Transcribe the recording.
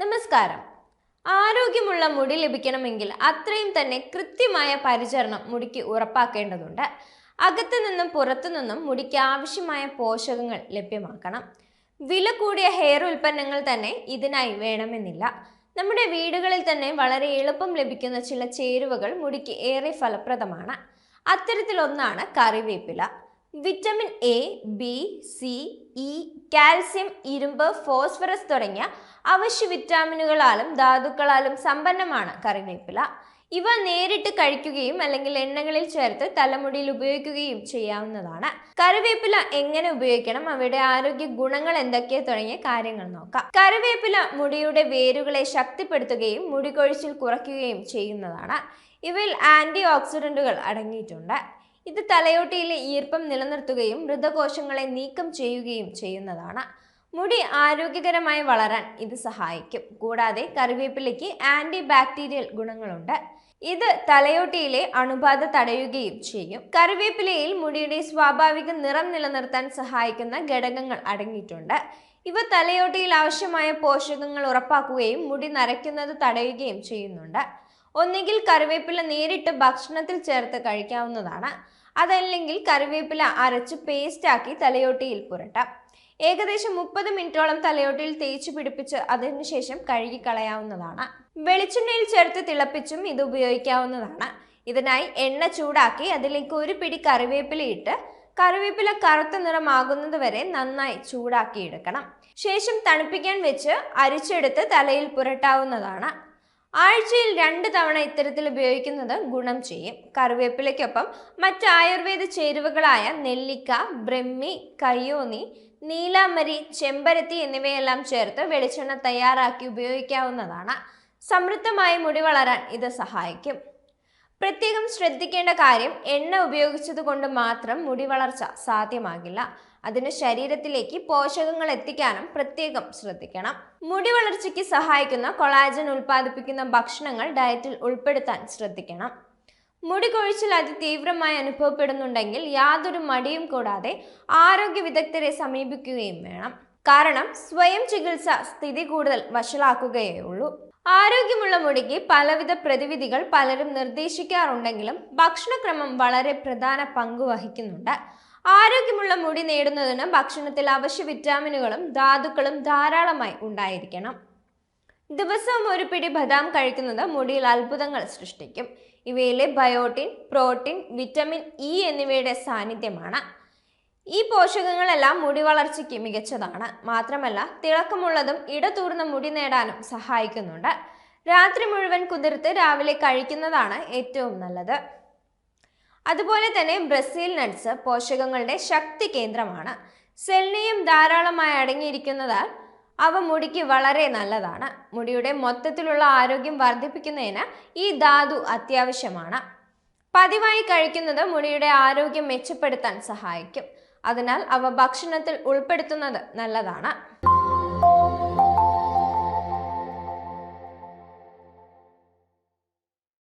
നമസ്കാരം. ആരോഗ്യമുള്ള മുടി ലഭിക്കണമെങ്കിൽ അത്രയും തന്നെ കൃത്യമായ പരിചരണം മുടിക്ക് ഉറപ്പാക്കേണ്ടതുണ്ട്. അകത്തു നിന്നും പുറത്തു നിന്നും മുടിക്ക് ആവശ്യമായ പോഷകങ്ങൾ ലഭ്യമാക്കണം. വില കൂടിയ ഹെയർ ഉൽപ്പന്നങ്ങൾ തന്നെ ഇതിനായി വേണമെന്നില്ല. നമ്മുടെ വീടുകളിൽ തന്നെ വളരെ എളുപ്പം ലഭിക്കുന്ന ചില ചേരുവകൾ മുടിക്ക് ഏറെ ഫലപ്രദമാണ്. അത്തരത്തിലൊന്നാണ് കറിവേപ്പില. Vitamin A B C E calcium ഇരുമ്പ് ഫോസ്ഫറസ് തുടങ്ങിയ അവശ്യ വിറ്റാമിനുകളാലും ധാതുക്കളാലും സമ്പന്നമാണ് കറിവേപ്പില. ഇവ നേരിട്ട് കഴിക്കുകയും അല്ലെങ്കിൽ എണ്ണകളിൽ ചേർത്ത് തലമുടിയിൽ ഉപയോഗിക്കുകയും ചെയ്യാവുന്നതാണ്. കറിവേപ്പില എങ്ങനെ ഉപയോഗിക്കണം? അവയുടെ ആരോഗ്യ ഗുണങ്ങൾ എന്തൊക്കെ തുടങ്ങിയ കാര്യങ്ങൾ നോക്കാം. കറിവേപ്പില മുടിയുടെ വേരുകളെ ശക്തിപ്പെടുത്തുകയും മുടി കൊഴിച്ചിൽ കുറയ്ക്കുകയും ചെയ്യുന്നതാണ്. ഇവയിൽ ആന്റി ഓക്സിഡന്റുകൾ അടങ്ങിയിട്ടുണ്ട്. ഇത് തലയോട്ടിയിലെ ഈർപ്പം നിലനിർത്തുകയും മൃതകോശങ്ങളെ നീക്കം ചെയ്യുകയും ചെയ്യുന്നതാണ്. മുടി ആരോഗ്യകരമായി വളരാൻ ഇത് സഹായിക്കും. കൂടാതെ കറിവേപ്പിലയ്ക്ക് ആന്റി ബാക്ടീരിയൽ ഗുണങ്ങളുണ്ട്. ഇത് തലയോട്ടിയിലെ അണുബാധ തടയുകയും ചെയ്യും. കറിവേപ്പിലയിൽ മുടിയുടെ സ്വാഭാവിക നിറം നിലനിർത്താൻ സഹായിക്കുന്ന ഘടകങ്ങൾ അടങ്ങിയിട്ടുണ്ട്. ഇവ തലയോട്ടിയിൽ ആവശ്യമായ പോഷകങ്ങൾ ഉറപ്പാക്കുകയും മുടി നരയ്ക്കുന്നത് തടയുകയും ചെയ്യുന്നുണ്ട്. ഒന്നുകിൽ കറിവേപ്പില നേരിട്ട് ഭക്ഷണത്തിൽ ചേർത്ത് കഴിക്കാവുന്നതാണ്. അതല്ലെങ്കിൽ കറിവേപ്പില അരച്ച് പേസ്റ്റാക്കി തലയോട്ടിയിൽ പുരട്ടാം. ഏകദേശം മുപ്പത് മിനിറ്റോളം തലയോട്ടിയിൽ തേച്ച് പിടിപ്പിച്ച് അതിനുശേഷം കഴുകി കളയാവുന്നതാണ്. വെളിച്ചെണ്ണയിൽ ചേർത്ത് തിളപ്പിച്ചും ഇത് ഉപയോഗിക്കാവുന്നതാണ്. ഇതിനായി എണ്ണ ചൂടാക്കി അതിലേക്ക് ഒരു പിടി കറിവേപ്പില ഇട്ട് കറിവേപ്പില കറുത്ത നിറമാകുന്നത് വരെ നന്നായി ചൂടാക്കിയെടുക്കണം ശേഷം തണുപ്പിക്കാൻ വെച്ച് അരിച്ചെടുത്ത് തലയിൽ പുരട്ടാവുന്നതാണ്. ആഴ്ചയിൽ രണ്ട് തവണ ഇത്തരത്തിൽ ഉപയോഗിക്കുന്നത് ഗുണം ചെയ്യും. കറിവേപ്പിലയ്ക്കൊപ്പം മറ്റ് ആയുർവേദ ചേരുവകളായ നെല്ലിക്ക ബ്രഹ്മി കയ്യോന്നി നീലാമരി ചെമ്പരത്തി എന്നിവയെല്ലാം ചേർത്ത് വെളിച്ചെണ്ണ തയ്യാറാക്കി ഉപയോഗിക്കാവുന്നതാണ്. സമൃദ്ധമായ മുടി വളരാൻ ഇത് സഹായിക്കും. പ്രത്യേകം ശ്രദ്ധിക്കേണ്ട കാര്യം എണ്ണ ഉപയോഗിച്ചത് കൊണ്ട് മാത്രം മുടി വളർച്ച സാധ്യമാകില്ല. അതിന് ശരീരത്തിലേക്ക് പോഷകങ്ങൾ എത്തിക്കാനും പ്രത്യേകം ശ്രദ്ധിക്കണം. മുടി വളർച്ചയ്ക്ക് സഹായിക്കുന്ന കൊളാജൻ ഉൽപ്പാദിപ്പിക്കുന്ന ഭക്ഷണങ്ങൾ ഡയറ്റിൽ ഉൾപ്പെടുത്താൻ ശ്രദ്ധിക്കണം. മുടി കൊഴിച്ചിൽ അതിതീവ്രമായി അനുഭവപ്പെടുന്നുണ്ടെങ്കിൽ യാതൊരു മടിയും കൂടാതെ ആരോഗ്യ വിദഗ്ധരെ സമീപിക്കുകയും വേണം. കാരണം സ്വയം ചികിത്സ സ്ഥിതി കൂടുതൽ വഷളാക്കുകയേ ഉള്ളൂ ആരോഗ്യമുള്ള മുടിക്ക് പലവിധ പ്രതിവിധികൾ പലരും നിർദ്ദേശിക്കാറുണ്ടെങ്കിലും ഭക്ഷണക്രമം വളരെ പ്രധാന പങ്ക് വഹിക്കുന്നുണ്ട്. ആരോഗ്യമുള്ള മുടി നേടുന്നതിന് ഭക്ഷണത്തിൽ അവശ്യ വിറ്റാമിനുകളും ധാതുക്കളും ധാരാളമായി ഉണ്ടായിരിക്കണം. ദിവസവും ഒരു പിടി ബദാം കഴിക്കുന്നത് മുടിയിൽ അത്ഭുതങ്ങൾ സൃഷ്ടിക്കും. ഇവയിലെ ബയോട്ടിൻ പ്രോട്ടീൻ വിറ്റമിൻ ഇ എന്നിവയുടെ സാന്നിധ്യമാണ്. ഈ പോഷകങ്ങളെല്ലാം മുടി വളർച്ചയ്ക്ക് മികച്ചതാണ്. മാത്രമല്ല തിളക്കമുള്ളതും ഇടതൂർന്ന മുടി നേടാനും സഹായിക്കുന്നുണ്ട്. രാത്രി മുഴുവൻ കുതിർത്ത് രാവിലെ കഴിക്കുന്നതാണ് ഏറ്റവും നല്ലത്. അതുപോലെ തന്നെ ബ്രസീൽ നട്ട്സ് പോഷകങ്ങളുടെ ശക്തി കേന്ദ്രമാണ്. സെൽനിയും ധാരാളമായി അടങ്ങിയിരിക്കുന്നതാൽ അവ മുടിക്ക് വളരെ നല്ലതാണ്. മുടിയുടെ മൊത്തത്തിലുള്ള ആരോഗ്യം വർദ്ധിപ്പിക്കുന്നതിന് ഈ ധാതു അത്യാവശ്യമാണ്. പതിവായി കഴിക്കുന്നത് മുടിയുടെ ആരോഗ്യം മെച്ചപ്പെടുത്താൻ സഹായിക്കും. അതിനാൽ അവ ഭക്ഷണത്തിൽ ഉൾപ്പെടുത്തുന്നത് നല്ലതാണ്.